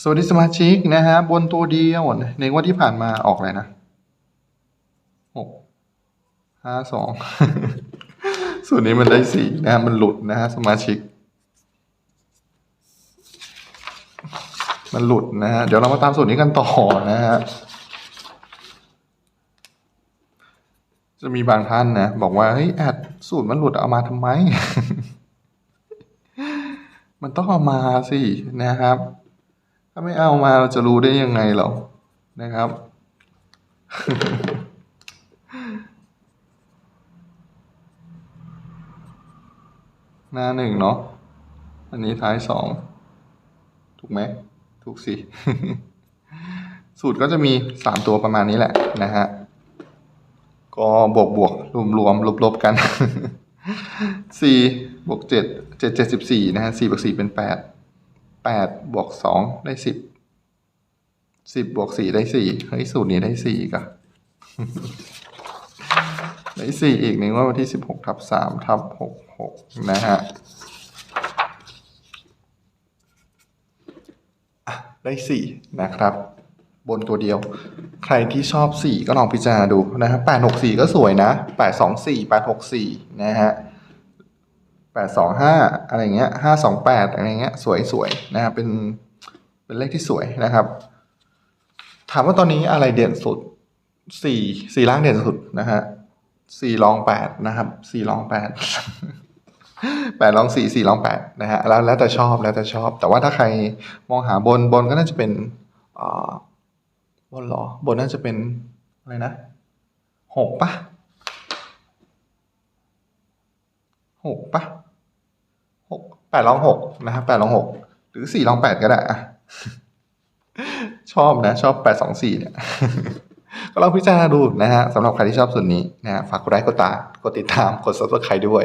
สวัสดีสมาชิกนะฮะบนตัวเดียวในงวดที่ผ่านมาออกอะไรนะหกห้าสองส่วนนี้มันได้สี่นะฮะมันหลุดนะฮะสมาชิก มันหลุดนะฮะเดี๋ยวเรามาตามสูตรนี้กันต่อนะฮะจะมีบางท่านนะ บอกว่าเฮ้ยแอดสูตรมันหลุดเอามาทำไม มันต้องเอามาสินะครับ ถ้าไม่เอามาเราจะรู้ได้ยังไงเรอนะครับ หน้าหนึ่งเนาะอันนี้ท้ายสองถูกไหมถูกสิสูตรก็จะมีสามตัวประมาณนี้แหละนะฮะ ก็บวกบวกรวมรวมลบลบกันสี่บวกเจ็ดเจ็ดเจ็ดสิบสี่นะฮะสี่บวกสี่เป็นแปดแปดบวกสองได้สิบสิบบวกสี่ได้สี่เฮ้ยสูตรนี้ได้สี่อีกอะได้สี่อีกในงว่าวันที่สิบหกทับสามทับหกหกนะฮะอะได้สี่นะครับ บนตัวเดียว ใครที่ชอบสี่ก็ลองพิจารณาดูนะฮะแปดหกสี่ก็สวยนะแปดสองสี่แปดหกสี่นะฮะ แปดสองห้าอะไรเงี้ยห้าสองแปดอะไรเงี้ยสวยสวยๆ นะครับ เป็น เป็นเลขที่สวยนะครับ ถามว่าตอนนี้อะไรเด่นสุดสี่สี่ล่างเด่นสุดนะฮะสี่รองแปดนะครับสี่รองแปดแปดรองสี่สี่รองแปดนะฮะ แล้วแล้วแต่ชอบ แล้วแต่ชอบ แต่ว่าถ้าใครมองหาบน บนก็น่าจะเป็นอ่าบนหรอ บนน่าจะเป็นอะไรนะหกปะ หกปะหกแปดลองหกนะครับแปดลองหกหรือสี่ลองแปดก็ได้อะชอบนะ ชอบแปดสองสี่เนี่ยก็ลองพิจารณาดูนะฮะสำหรับใครที่ชอบส่วนนี้นะฮะฝากกดไลค์กดตากดติดตามกดซับสไครต์ด้วย